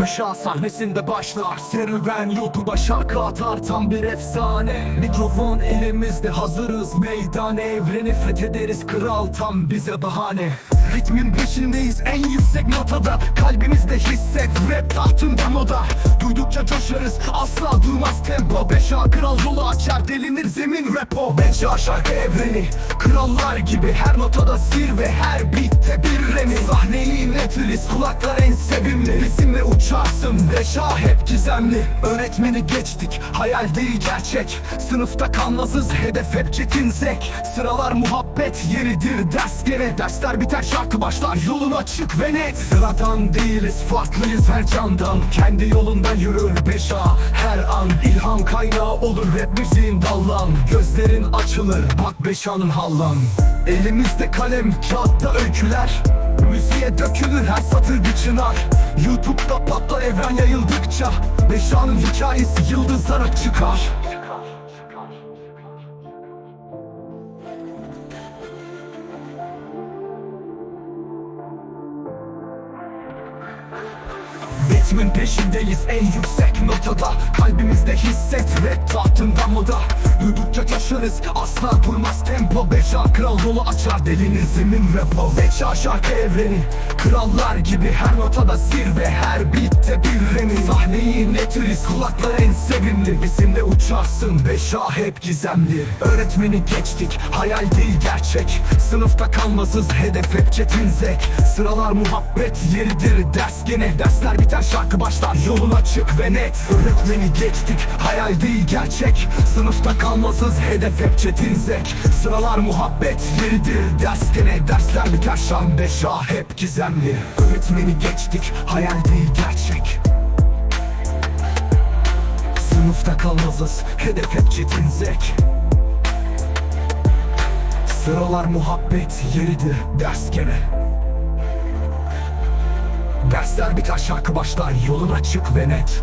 Beşa sahnesinde başlar. Serüven YouTube'a şarkı atar tam bir efsane. Mikrofon elimizde hazırız Meydan evreni fethederiz kral tam bize bahane Ritmin peşindeyiz en yüksek notada. Kalbimizde hisset rap tahtında moda. Duydukça coşarız asla durmaz tempo. Beşa kral yolu açar delinir zemin rapo Beşa şarkı evreni krallar gibi. Her notada zirve her beatte bir remi. Sahneyi inletiriz kulaklar en sevimli. Bizimle uçarsın Beşa hep gizemli. Öğretmeni geçtik hayal değil gerçek. Sınıfta kanlasız hedef hep çetin zek. Sıralar muhabbet yeridir ders gene. Dersler biter şarkı başlar yolun açık ve net. Sıradan değiliz farklıyız her candan. Kendi yolunda yürür Beşa Her an. İlham kaynağı olur rap müziğin dallan. Gözlerin açılır bak Beşa'nın hallan. Elimizde kalem kağıtta öyküler. Müziğe dökülür her satır bir çınar. Youtube'da patlar evren yayıldıkça Beşa'nın hikayesi yıldızlara çıkar Ritmin peşindeyiz en yüksek notada Kalbimizde hisset rap tahtında moda Duydukça coşarız asla durmaz. Tempo Beşa kral yolu açar. Delinir zemin rapo Beşa şarkı evreni. Krallar gibi Her notada zirve her beatte bir remi Sahneyi inletiriz kulaklar en sevimli. Bizimle uçarsın Beşa hep gizemli. Öğretmeni geçtik. Hayal değil gerçek. Sınıfta kalmasız hedef hep çetin zek. Sıralar muhabbet yeridir. Ders gene Dersler biter. Şarkı başlar. Yolun açık ve net. Öğretmeni geçtik. Hayal değil gerçek. Sınıfta kalmasız hedef hep çetin zek. Sıralar muhabbet yeridir. Ders gene Dersler biter. Şan beşa hep gizemli. Öğretmeni geçtik. Hayal değil Sınıfta kalmazız hedef hep çetin zek. Sıralar muhabbet yeridir ders gene. Dersler biter şarkı başlar yolun açık ve net